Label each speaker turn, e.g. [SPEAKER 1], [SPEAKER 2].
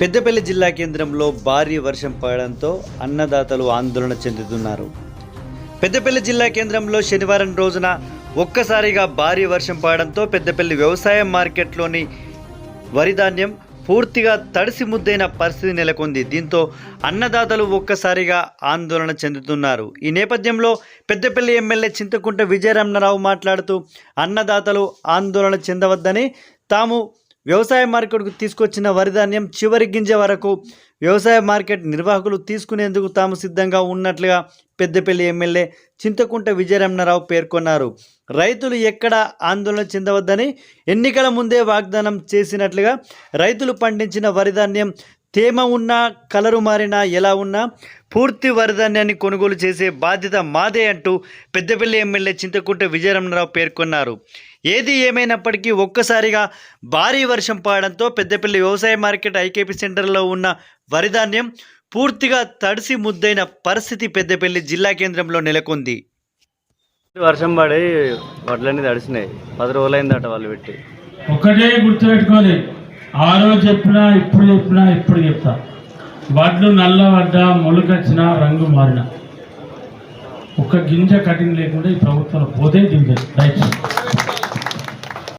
[SPEAKER 1] పెద్దపల్లి జిల్లా కేంద్రంలో భారీ వర్షం పడడంతో అన్నదాతలు ఆందోళన చెందుతున్నారు. పెద్దపల్లి జిల్లా కేంద్రంలో శనివారం రోజున ఒక్కసారిగా భారీ వర్షం పడడంతో పెద్దపల్లి వ్యవసాయ మార్కెట్లోని వరిధాన్యం పూర్తిగా తడిసి ముద్దైన పరిస్థితి నెలకొంది. దీంతో అన్నదాతలు ఒక్కసారిగా ఆందోళన చెందుతున్నారు. ఈ నేపథ్యంలో పెద్దపల్లి ఎమ్మెల్యే చింతకుంట విజయరమణరావు మాట్లాడుతూ అన్నదాతలు ఆందోళన చెందవద్దని తాము వ్యవసాయ మార్కెట్కు తీసుకొచ్చిన వరిధాన్యం చివరి గింజ వరకు వ్యవసాయ మార్కెట్ నిర్వాహకులు తీసుకునేందుకు తాము సిద్ధంగా ఉన్నట్లుగా పెద్దపల్లి ఎమ్మెల్యే చింతకుంట విజయరమణరావు పేర్కొన్నారు. రైతులు ఎక్కడ ఆందోళన చెందవద్దని ఎన్నికల ముందే వాగ్దానం చేసినట్లుగా రైతులు పండించిన వరిధాన్యం తేమ ఉన్నా కలరు మారినా ఎలా ఉన్నా పూర్తి వరిధాన్యాన్ని కొనుగోలు చేసే బాధ్యత మాదే అంటూ పెద్దపల్లి ఎమ్మెల్యే చింతకుంట విజయరమణరావు పేర్కొన్నారు. ఏది ఏమైనప్పటికీ ఒక్కసారిగా భారీ వర్షం పడడంతో పెద్దపల్లి వ్యవసాయ మార్కెట్ ఐకేపీ సెంటర్లో ఉన్న వరిధాన్యం పూర్తిగా తడిసి ముద్దైన పరిస్థితి పెద్దపల్లి జిల్లా కేంద్రంలో నెలకొంది. వర్షం పడి వడ్లన్నీ తడిసినాయి. పది రోజులైందట వాళ్ళు పెట్టి.
[SPEAKER 2] ఒకటే గుర్తుపెట్టుకోవాలి ఆ రోజు చెప్పినా ఇప్పుడు చెప్పినా ఇప్పుడు చెప్తా. వడ్లు నల్ల వడ్డ మొలకొచ్చిన రంగు మారిన. ఒక్క గింజ కటింగ్ లేకుండా ఈ ప్రభుత్వం పోతే రైట్.